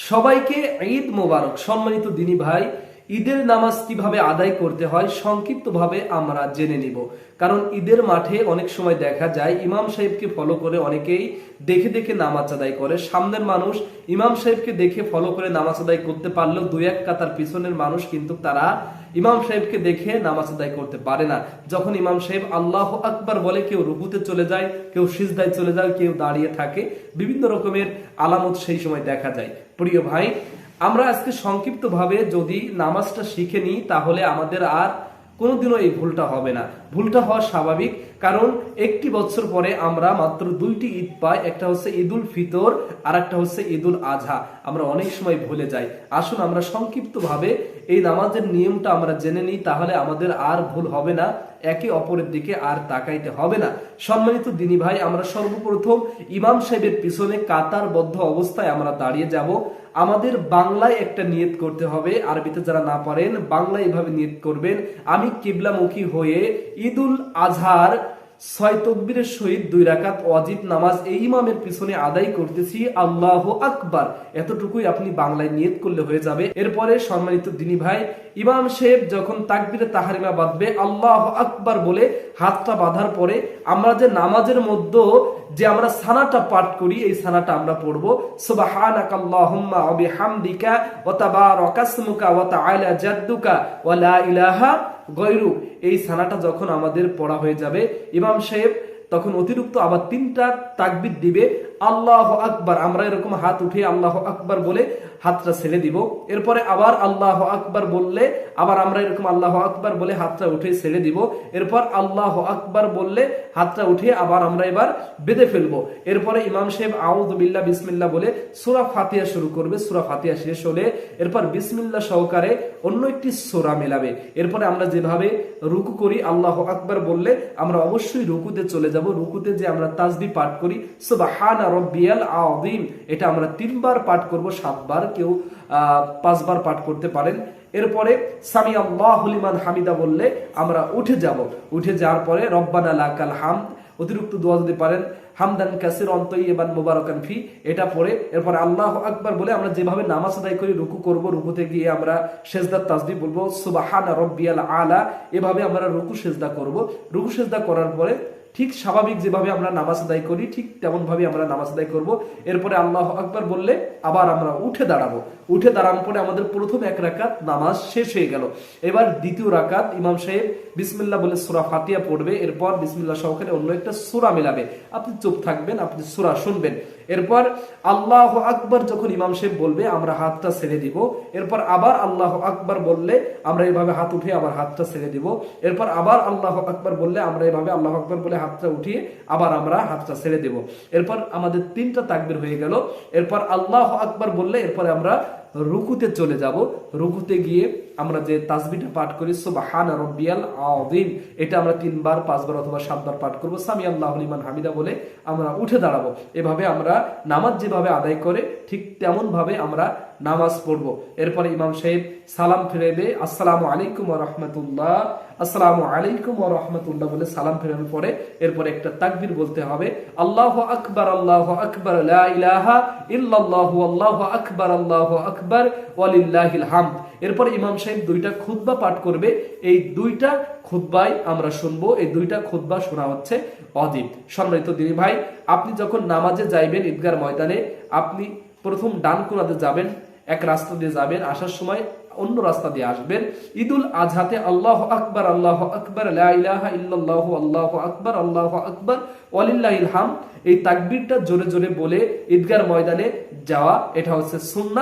সবাইকে ঈদ মোবারক সম্মানিত দিনী ভাই ঈদের নামাজ কীভাবে আদায় করতে হয় সংক্ষিপ্তভাবে আমরা জেনে নিব। কারণ ঈদের মাঠে অনেক সময় দেখা যায়, ইমাম সাহেবকে ফলো করে অনেকেই দেখে দেখে নামাজ আদায় করে। সামনের মানুষ ইমাম সাহেবকে দেখে ফলো করে নামাজ আদায় করতে পারলেও দুই এক কাতার পিছনের মানুষ কিন্তু তারা ইমাম সাহেবকে দেখে নামাজ আদায় করতে পারে না। যখন ইমাম সাহেব আল্লাহ আকবার বলে কেউ রুকুতে চলে যায়, কেউ সিজদায় চলে যায়, কেউ দাঁড়িয়ে থাকে, বিভিন্ন রকমের আলামত সেই সময় দেখা যায়। প্রিয় ভাই আমরা আজকে সংক্ষিপ্তভাবে যদি নামাজটা শিখে নিই, তাহলে আমাদের আর কোনোদিনও এই ভুলটা হবে না। ভুলটা হওয়া স্বাভাবিক। কারণ একটি বছর পরে আমরা মাত্র দুইটি ঈদ পাই, একটা হচ্ছে ঈদুল ফিতর আর একটা হচ্ছে ঈদুল আজহা আমরা অনেক সময় ভুলে যাই। আসুন আমরা সংক্ষিপ্তভাবে এই নামাজের নিয়মটা আমরা জেনে নিই, তাহলে আমাদের আর ভুল হবে না, একে অপরের দিকে আর তাকাইতে হবে না। সম্মানিত দিনী ভাই, আমরা সর্বপ্রথম ইমাম সাহেবের পিছনে কাতারবদ্ধ অবস্থায় আমরা দাঁড়িয়ে যাব। আমাদের বাংলায় একটা নিয়ত করতে হবে, আরবিতে যারা না পারেন, বাংলায় এভাবে নিয়ত করবেন, আমি কিবলামুখী হয়ে ঈদুল আজহার ছয় তকবীরের সহিত দুই রাকাত ওয়াজিব নামাজ এই ইমামের পিছনে আদায় করতেছি, আল্লাহ আকবার। এতটুকুই আপনি বাংলায় নিয়ত করলে হয়ে যাবে। এরপরে সম্মানিত দিনী ভাই, ইমাম সাহেব যখন তাকবিরে তাহারিমা বাঁধবে, আল্লাহ আকবার বলে হাতটা বাঁধার পরে আমরা যে নামাজের মধ্যে যে আমরা সানাটা পাঠ করি, এই সানাটা আমরা পড়ব সুবহানাকা আল্লাহুম্মা ওয়া বিহামদিকা ওয়া তাবারাকা ইসমুকা ওয়া জাদ্দুকা ওয়া ইলাহা গৈরু এই সানাটা যখন আমাদের পড়া হয়ে যাবে ইমাম সাহেব তখন অতিরিক্ত আবার তিনটা তাকবির দিবে, আল্লাহ আকবার। আমরা এরকম হাত উঠে আল্লাহ আকবার বলে হাতটা ছেড়ে দিব। এরপরে আবার আল্লাহ আকবার বললে, আবার আমরা এরকম আল্লাহ আকবার বলে হাতটা উঠে ছেড়ে দিব। এরপর আল্লাহ আকবার বললে হাতটা উঠে আবার আমরা এবার বেঁধে ফেলব। এরপরে ইমাম সাহেব আউদুবিল্লাহ বিসমিল্লাহ বলে সুরা ফাতিয়া শুরু করবে। সুরা ফাতিয়া শেষ হলে এরপর বিসমিল্লা সহকারে অন্য একটি সোরা মেলাবে। এরপরে আমরা যেভাবে রুকু করি, আল্লাহ আকবার বললে আমরা অবশ্যই রুকুতে চলে যাব। রুকুতে যে আমরা তাজবি পাঠ করি, সুবহানা রব্বিয়াল আযীম, এটা আমরা তিনবার পাঠ করব, সাতবার, কেউ পাঁচবার পাঠ করতে পারেন। এরপরে সামি আল্লাহ লিমান হামিদা বললে, আমরা উঠে যাব। উঠে যাওয়ার পরে, রব্বানা লাকাল হামদ, অতিরিক্ত দোয়া যদি পারেন, হামদান কাসির অন্তই এবার মোবারকান ফি, এটা পরে এরপর আল্লাহ আকবার বলে আমরা যেভাবে নামাজ আদায় করি, রুকু করব, রুকুতে গিয়ে আমরা সেজদার তাজদি বলব, সুবাহানা রব্বিয়াল আলা, এভাবে আমরা রুকু সেজদা করব। রুকু সেজদা করার পরে ঠিক স্বাভাবিক যেভাবে আমরা নামাজ আদায় করি, ঠিক তেমন ভাবে আমরা নামাজ আদায় করব। এরপরে আল্লাহ আকবার বললে, আবার আমরা উঠে দাঁড়াবো। উঠে দাঁড়ানোর পরে আমাদের প্রথম এক রাকাত নামাজ শেষ হয়ে গেল। এবার দ্বিতীয় রাকাত ইমাম সাহেব বিসমিল্লাহ বলে সুরা ফাতিয়া পড়বে। এরপর বিসমিল্লাহ সহকারে অন্য একটা সুরা মেলাবে। আপনি চুপ থাকবেন, আপনি সুরা শুনবেন। এরপর আল্লাহ আকবার যখন ইমাম সাহেব বলবে, আমরা হাতটা ছেড়ে দিব। এরপর আবার আল্লাহ আকবার বললে, আমরা এভাবে হাত উঠে আবার হাতটা ছেড়ে দিব। এরপর আবার আল্লাহ আকবার বললে, আমরা এভাবে আল্লাহ আকবার বলে হাতটা উঠিয়ে আবার আমরা হাতটা ছেড়ে দেব। এরপর আমাদের তিনটা তাকবির হয়ে গেল। এরপর আল্লাহ আকবার বললে এরপরে আমরা রুকুতে চলে যাব। রুকুতে গিয়ে আমরা যে তাসবিটা পাঠ করি, সুবহান রব্বিয়াল আযীম, এটা আমরা তিনবার, পাঁচবার অথবা সাতবার পাঠ করব। সামি আল্লাহু লিমান হামিদা বলে আমরা উঠে দাঁড়াবো। এভাবে আমরা নামাজ যেভাবে আদায় করে, ঠিক তেমন ভাবে আমরা নামাজ পড়ব। এরপরে ইমাম সাহেব সালাম ফিরেবে আসসালামু আলাইকুম রাহমাতুল্লাহ। আসসালামু আলাইকুম রাহমাতুল্লাহ বলে সালাম ফেরানোর পরে এরপরে একটা তাকবির বলতে হবে, আল্লাহ আকবার আল্লাহ আকবার আল্লাহু আকবার আল্লাহু আকবার। ওয়ালিল্লাহিল হামদ। এরপর ইমাম সাহেব দুইটা খুতবা পাঠ করবে। এই দুইটা খুতবাই আমরা শুনব, এই দুইটা খুতবা শোনা হচ্ছে অজিব সম্মানিত দিনী ভাই, আপনি যখন নামাজে যাইবেন ঈদগার ময়দানে, আপনি প্রথম ডান কোনাতে যাবেন, এক রাস্তা দিয়ে যাবেন, আসার সময় অন্য রাস্তা দিয়ে আসবেন। ঈদুল আজহাতে আল্লাহ আকবার আল্লাহ আকবার ইল্লাল্লাহু, আল্লাহু আকবার আল্লাহু আকবার, ওয়ালিল্লাহিল হাম এই তাকবীরটা জোরে জোরে বলে ঈদগার ময়দানে যাওয়া, এটা হচ্ছে সুন্নাহ।